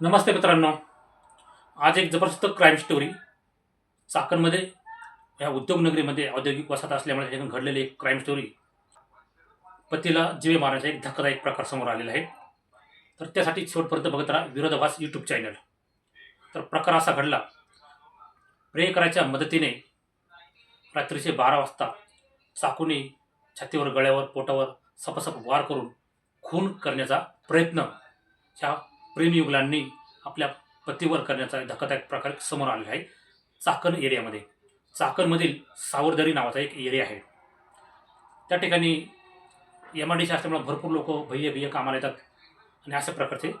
नमस्ते मित्रांनो. आज एक जबरदस्त क्राईम स्टोरी चाकणमध्ये या उद्योगनगरीमध्ये औद्योगिक वसाहत असल्यामुळे त्याच्यातून घडलेली एक क्राईम स्टोरी पतीला जीवे मारण्याचा एक धक्कादायक प्रकार समोर आलेला आहे. तर त्यासाठी शेवटपर्यंत बघत राहा विरोधाभास यूट्यूब चॅनल तर प्रकार असा घडला. प्रेयकराच्या मदतीने रात्रीचे बारा वाजता चाकूने छातीवर गळ्यावर पोटावर सपसप वार करून खून करण्याचा प्रयत्न ह्या प्रेमयुगलांनी आपल्या पतीवर करण्याचा धक्कादायक प्रकार समोर आलेला आहे. चाकण एरियामध्ये. चाकणमधील सावरदरी नावाचा एक एरिया आहे. त्या ठिकाणी एम आय डी असल्यामुळे भरपूर लोक भय्य बिया कामाला येतात आणि अशा प्रकारचे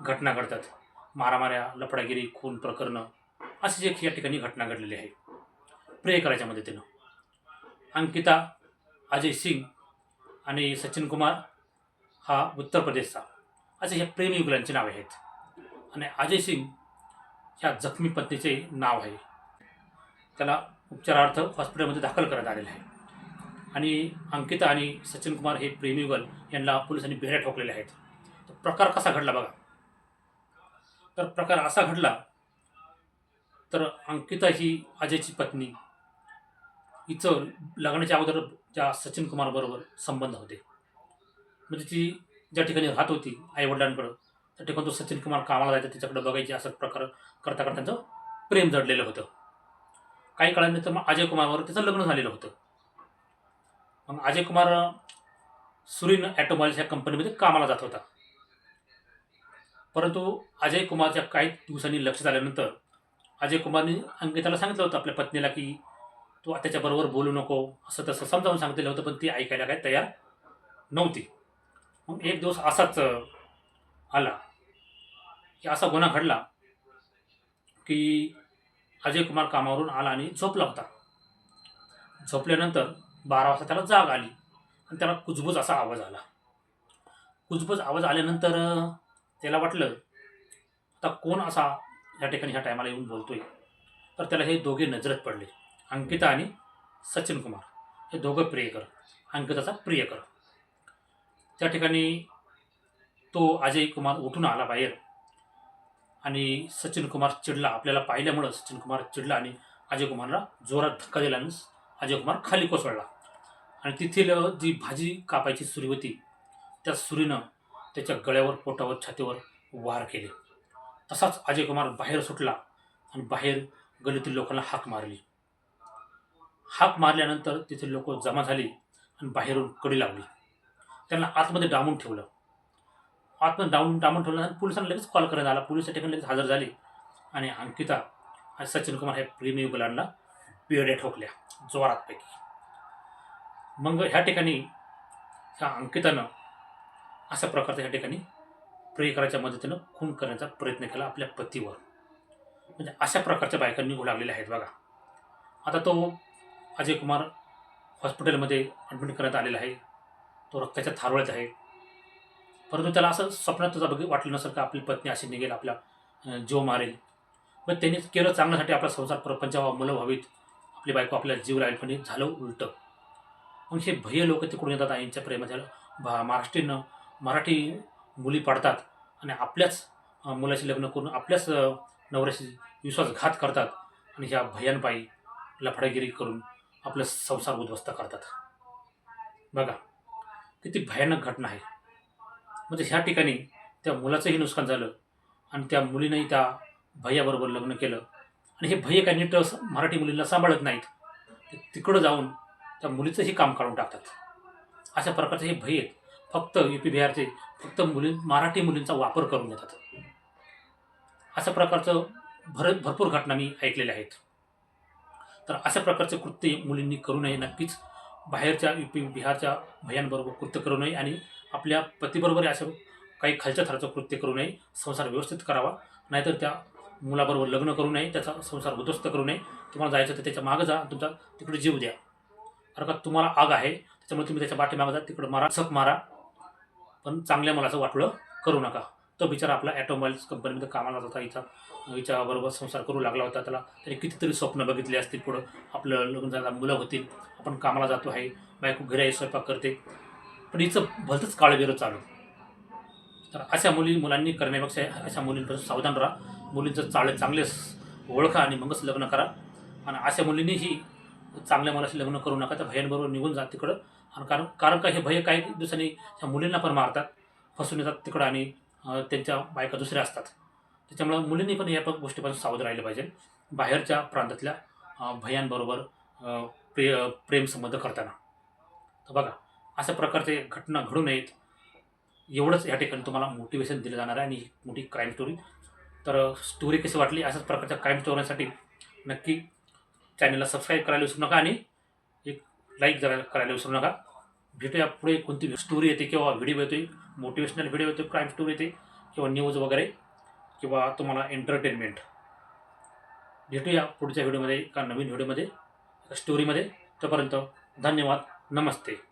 घटना घडतात. मारामाऱ्या लफडागिरी खून प्रकरणं अशी एक या ठिकाणी घटना घडलेली आहे. प्रियकराच्या मदतीनं अंकिता अजय सिंग आणि सचिन कुमार हा उत्तर प्रदेशचा. असे हे प्रेमयुगलांची नावे आहेत. आणि अजय सिंग ह्या जखमी पत्नीचे नाव आहे. त्याला उपचारार्थ हॉस्पिटलमध्ये दाखल करण्यात आलेलं आहे. आणि अंकिता आणि सचिन कुमार हे प्रेमयुगल यांना पोलिसांनी बेऱ्या ठोकलेले आहेत. तर प्रकार कसा घडला बघा. तर प्रकार असा घडला तर अंकिता ही अजयची पत्नी. हिचं लग्नाच्या अगोदर ज्या सचिन कुमारबरोबर संबंध होते. म्हणजे ती ज्या ठिकाणी राहत होती आईवडिलांकडं त्या ठिकाणी तो सचिन कुमार कामाला जायचा तिच्याकडे बघायची असं प्रकार करता करता त्यांचं प्रेम जडलेलं होतं. काही काळानंतर मग अजय कुमारवर त्याचं लग्न झालेलं होतं. मग अजय कुमार सुरीन ॲटोमॉल्स या कंपनीमध्ये कामाला जात होता. परंतु अजय कुमारच्या काही दिवसांनी लक्षात आल्यानंतर अजय कुमारने अंकिताला सांगितलं होतं आपल्या पत्नीला की तू त्याच्याबरोबर बोलू नको. असं तसं समजावून सांगितलं होतं पण ती ऐकायला काय तयार नव्हती. मग एक दिवस असाच आला की असा गुन्हा घडला की अजय कुमार कामावरून आला आणि झोपला होता. झोपल्यानंतर बारा वाजता त्याला जाग आली आणि त्याला कुजबूज असा आवाज आला. कुजबूज आवाज आल्यानंतर त्याला वाटलं आता कोण असा या ठिकाणी ह्या टायमाला येऊन बोलतोय? तर त्याला हे दोघे नजरेत पडले अंकिता आणि सचिन कुमार. हे दोघं प्रियकर अंकिताचा प्रियकर. त्या ठिकाणी तो अजय कुमार उठून आला बाहेर. आणि सचिन कुमार चिडला. आपल्याला पाहिल्यामुळं सचिन कुमार चिडला आणि अजय कुमारला जोरात धक्का दिला आणि अजय कुमार खाली कोसळला. आणि तेथील जी भाजी कापायची सुरी होती त्या सुरीनं त्याच्या गळ्यावर पोटावर छातीवर वार केले. तसाच अजय कुमार बाहेर सुटला आणि बाहेर गलीतील लोकांना हाक मारली. हाक मारल्यानंतर तिथे लोक जमा झाली आणि बाहेरून कडी लावली. त्यांना आतमध्ये डांबून ठेवलं. आतमध्ये डाऊन डांबून ठेवलं आणि पोलिसांना लगेच कॉल करण्यात आला. पोलीस त्या ठिकाणी लगेच हजर झाले. आणि अंकिता आणि सचिन कुमार हे प्रेमी गुलांना बेड्या ठोकल्या जोरातपैकी. मग ह्या ठिकाणी ह्या अंकितानं अशा प्रकारचा ह्या ठिकाणी प्रियकराच्या मदतीनं खून करण्याचा प्रयत्न केला आपल्या पतीवर. म्हणजे अशा प्रकारच्या बायका निघू लागलेल्या आहेत बघा. आता तो अजय कुमार हॉस्पिटलमध्ये ॲडमिट करण्यात आलेला आहे. तो रक्ताच्या थारोळ्यात आहे. परंतु त्याला असं स्वप्नात तुझा बघ वाटलं नसेल का आपली पत्नी अशी निघेल आपला जीव मारेल. मग त्यांनी केलं चांगल्यासाठी आपला संसार प्रपंच व्हावा मुलं व्हावीत. आपली बायको आपल्याला जीव राहील पण झालं उलटं. मग हे भय्य लोक तिकडून येतात आईंच्या यांच्या प्रेमाच्या भा महाराष्ट्रीयन मराठी मुली पडतात आणि आपल्याच मुलाशी लग्न करून आपल्याच नवऱ्याशी विश्वासघात करतात आणि ह्या भयांपायी लफडागिरी करून आपलं संसार उद्ध्वस्त करतात. बघा. किती भयानक घटना आहे. म्हणजे ह्या ठिकाणी त्या मुलाचंही नुकसान झालं आणि त्या मुलीनंही त्या भैयाबरोबर लग्न केलं. आणि हे भैया काय नीट मराठी मुलींना सांभाळत नाहीत. ते तिकडं जाऊन त्या मुलीचंही काम काढून टाकतात. अशा प्रकारचे हे भय आहेत. फक्त यू पी बिहारचे फक्त मुली मराठी मुलींचा वापर करून घेतात. अशा प्रकारचं भर भरपूर घटना मी ऐकलेल्या आहेत. तर अशा प्रकारचे कृत्य मुलींनी करू नये नक्कीच. बाहेरच्या यू पी बिहारच्या भयांबरोबर कृत्य करू नये आणि आपल्या पतीबरोबर असं काही खालच्या थराचं कृत्य करू नये संसार व्यवस्थित करावा. नाहीतर त्या मुलाबरोबर लग्न करू नये त्याचा संसार उद्ध्वस्त करू नये. तुम्हाला जायचं तर त्याच्या मागं जा तुमचा तिकडे जीव द्या. कारण का तुम्हाला आग आहे त्याच्यामुळे तुम्ही त्याच्या पाठीमागं जा तिकडं मारा सप मारा. पण चांगल्या मुलाचं वाटलं करू नका. तो बिचारा आपला ॲटोमोबाईल्स कंपनीमध्ये कामाला जाता हिचा हिच्याबरोबर संसार करू लागला होता. त्याला त्याने कितीतरी स्वप्न बघितले असतील पुढं. आपलं लग्न झालं मुलं होतील. आपण कामाला जातो आहे. बायको घरी आहे स्वयंपाक करते. पण हिचं भलतंच काळबेरं चालू. तर अशा मुली मुलांनी करण्यापेक्षा अशा मुलींपासून सावधान राहा. मुलींचं चाळ चांगलेच ओळखा आणि मगच लग्न करा. आणि अशा मुलींनीही चांगल्या मुलाशी लग्न करू नका. त्या भयांबरोबर निघून जा तिकडं. आणि कारण कारण का हे भय काही दिवसांनी ह्या मुलींना पण मारतात. फसून येतात तिकडं आणि त्यांच्या बायका दुसऱ्या असतात. त्याच्यामुळं मुलींनी पण या गोष्टीपासून सावध राहिलं पाहिजे. बाहेरच्या प्रांतातल्या भयांबरोबर प्रे प्रेमसंबंध करताना. तर बघा अशा प्रकारचे घटना घडू नयेत. एवढंच या ठिकाणी तुम्हाला मोटिवेशन दिलं जाणार आहे आणि ही मोठी क्राईम स्टोरी तर स्टोरी कशी वाटली अशाच प्रकारच्या क्राईम स्टोरीसाठी नक्की चॅनलला सबस्क्राईब करायला विसरू नका आणि एक लाईक जरा करायला विसरू नका. भेटूया पुढे कोणती स्टोरी येते किंवा व्हिडिओ येतोय. मोटिवेशनल व्हिडिओ येतो क्राईम स्टोरी येते किंवा न्यूज वगैरे किंवा तुम्हाला एंटरटेनमेंट भेटूया पुढच्या व्हिडिओमध्ये का नवीन व्हिडिओमध्ये स्टोरीमध्ये तोपर्यंत धन्यवाद नमस्ते.